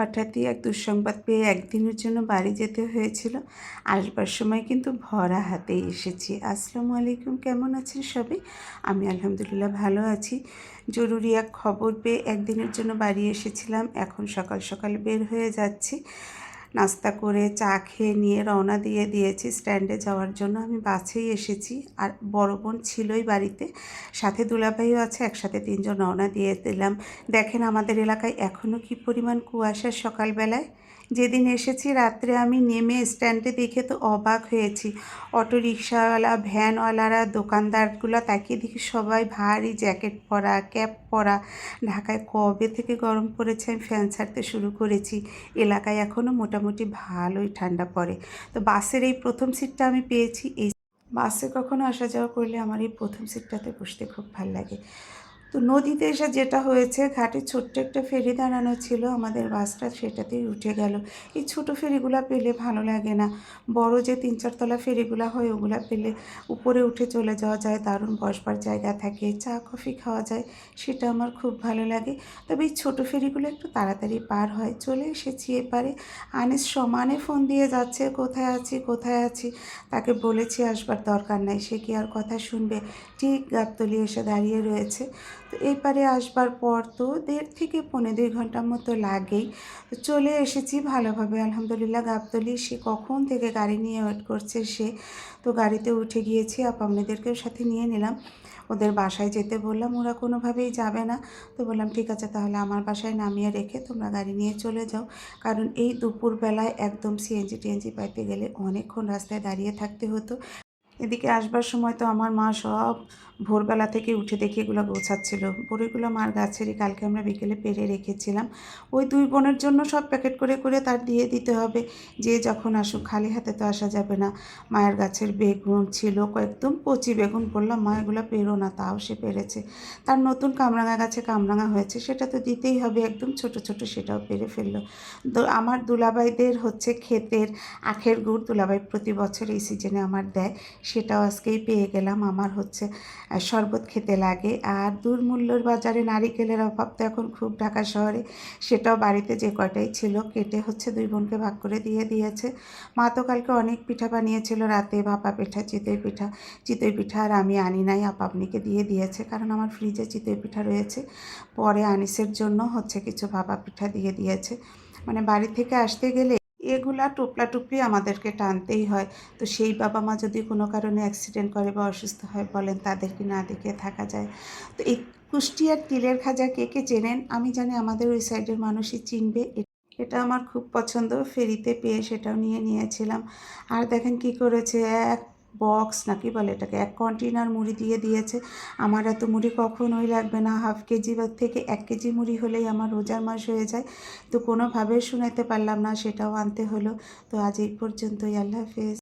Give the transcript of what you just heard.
হঠাৎই এক দুঃসংবাদ পেয়ে একদিনের জন্য বাড়ি যেতে হয়েছিল। আসবার সময় কিন্তু ভরা হাতেই এসেছি। আসসালামু আলাইকুম, কেমন আছেন সবাই? আমি আলহামদুলিল্লাহ ভালো আছি। জরুরি এক খবর পেয়ে একদিনের জন্য বাড়ি এসেছিলাম। এখন সকাল সকাল বের হয়ে যাচ্ছি। নাস্তা করে চা খেয়ে নিয়ে রওনা দিয়ে দিয়েছি। স্ট্যান্ডে যাওয়ার জন্য আমি বাসেই এসেছি। আর বড় বোন ছিলই বাড়িতে। সাথে দুলাভাইও আছে, একসাথে তিনজন রওনা দিয়ে দিলাম। দেখেন আমাদের এলাকায় এখনও কি পরিমাণ কুয়াশা সকালবেলায়। যেদিন এসেছি, রাত্রে আমি নেমে স্ট্যান্ডে দেখে তো অবাক হয়েছি। অটো রিক্সাওয়ালা ভ্যানওয়ালারা, দোকানদারগুলো তাকিয়ে দেখি সবাই ভারী জ্যাকেট পরা, ক্যাপ পরা। ঢাকায় কবে থেকে গরম পড়েছে আমি ফ্যান ছাড়তে শুরু করেছি। এলাকায় এখনও মোটামুটি ভালোই ঠান্ডা পড়ে। তো বাসের এই প্রথম সিটটা আমি পেয়েছি। এই বাসে কখনো আসা যাওয়া করলে আমার এই প্রথম সিটটাতে বসতে খুব ভালো লাগে। তো নদীতে এসে যেটা হয়েছে, ঘাটে ছোট্ট একটা ফেরি দাঁড়ানো ছিল, আমাদের বাসটা সেটাতেই উঠে গেল। এই ছোট ফেরিগুলা পেলে ভালো লাগে না। বড় যে তিন চারতলা ফেরিগুলা হয়, ওগুলা পেলে উপরে উঠে চলে যাওয়া যায়, দারুণ বসবার জায়গা থাকে, চা, কফি খাওয়া যায়, সেটা আমার খুব ভালো লাগে। তবে এই ছোটো ফেরিগুলো একটু তাড়াতাড়ি পার হয়। চলে এসেছি এপারে। আনিস সমানে ফোন দিয়ে যাচ্ছে, কোথায় আছি কোথায় আছি? তাকে বলেছি, আসবার দরকার নাই, সে কি আর কথা শুনবে? ঠিক গাবতলি এসে দাঁড়িয়ে রয়েছে। তো এই পারে আসবার পর তো দেড় থেকে পনেরো দুই ঘণ্টার মতো লাগেই। তো চলে এসেছি ভালোভাবে, আলহামদুলিল্লাহ। গাবতলি, সে কখন থেকে গাড়ি নিয়ে ওয়েট করছে সে? তো গাড়িতে উঠে গিয়েছি আপামনিদেরকেও সাথে নিয়ে নিলাম। ওদের বাসায় যেতে বললাম, ওরা কোনোভাবেই যাবে না। তো বললাম, ঠিক আছে, তাহলে আমার বাসায় নামিয়ে রেখে তোমরা গাড়ি নিয়ে চলে যাও। কারণ এই দুপুরবেলায় একদম সিএনজি টিএনজি পাইতে গেলে অনেকক্ষণ রাস্তায় দাঁড়িয়ে থাকতে হতো। এদিকে আসবার সময় তো আমার মা সব ভোরবেলা থেকে উঠে দেখে এগুলো গোছাচ্ছিল। বড়িগুলো মার গাছেরই কালকে আমরা বিকেলে পেরে রেখেছিলাম। ওই দুই বোনের জন্য সব প্যাকেট করে করে তার দিয়ে দিতে হবে। যে যখন আসুক খালি হাতে তো আসা যাবে না। মায়ের গাছের বেগুন ছিল একদম কচি বেগুন বললাম মা এগুলো পেরো না, তাও সে পেরেছে। তার নতুন কামরাঙা গাছে কামরাঙা হয়েছে, সেটা তো দিতেই হবে। একদম ছোট ছোট সেটাও পেরে ফেলল। আমার দুলাভাইদের হচ্ছে ক্ষেতের আখের গুড় দুলাভাই প্রতি বছর এই সিজনে আমার দেয়। সেটাও আজকেই পেয়ে গেলাম। আমার হচ্ছে শরবত খেতে লাগে। আর দুর্মূল্যর বাজারে নারিকেলের অভাব তো এখন খুব ঢাকা শহরে। সেটাও বাড়িতে যে কটাই ছিল কেটে হচ্ছে দুই বোনকে ভাগ করে দিয়ে দিয়েছে। মা তো কালকে অনেক পিঠা বানিয়েছিল, রাতে ভাপা পিঠা, চিতই পিঠা। চিতই পিঠা আর আমি আনি নাই আপাপনিকে দিয়ে দিয়েছে কারণ আমার ফ্রিজে চিতই পিঠা রয়েছে। পরে আনিসের জন্য হচ্ছে কিছু ভাপা পিঠা দিয়ে দিয়েছে। মানে বাড়ি থেকে আসতে গেলে এগুলা টুপলা টুপলি আমাদেরকে টানতেই হয়। তো সেই বাবা মা যদি কোনো কারণে অ্যাক্সিডেন্ট করে বা অসুস্থ হয় বলেন, তাদেরকে না দেখে থাকা যায়। তো এই কুষ্টিয়ার তিলের খাজা কে কে চেনেন? আমি জানি আমাদের ওই সাইডের মানুষই চিনবে। এটা আমার খুব পছন্দ। ফেরিতে পেয়ে সেটাও নিয়ে নিয়েছিলাম। আর দেখেন কি করেছে, এক বক্স নাকি বলে এটাকে, এক কন্টেনার মুড়ি দিয়ে দিয়েছে। আমার এত মুড়ি কখনোই লাগবে না। হাফ কেজি বা থেকে এক কেজি মুড়ি হলেই আমার রোজার মাস হয়ে যায়। তো কোনোভাবে শুনাইতে পারলাম না, সেটাও আনতে হলো। তো আজ এই পর্যন্তই। আল্লাহ হাফেজ।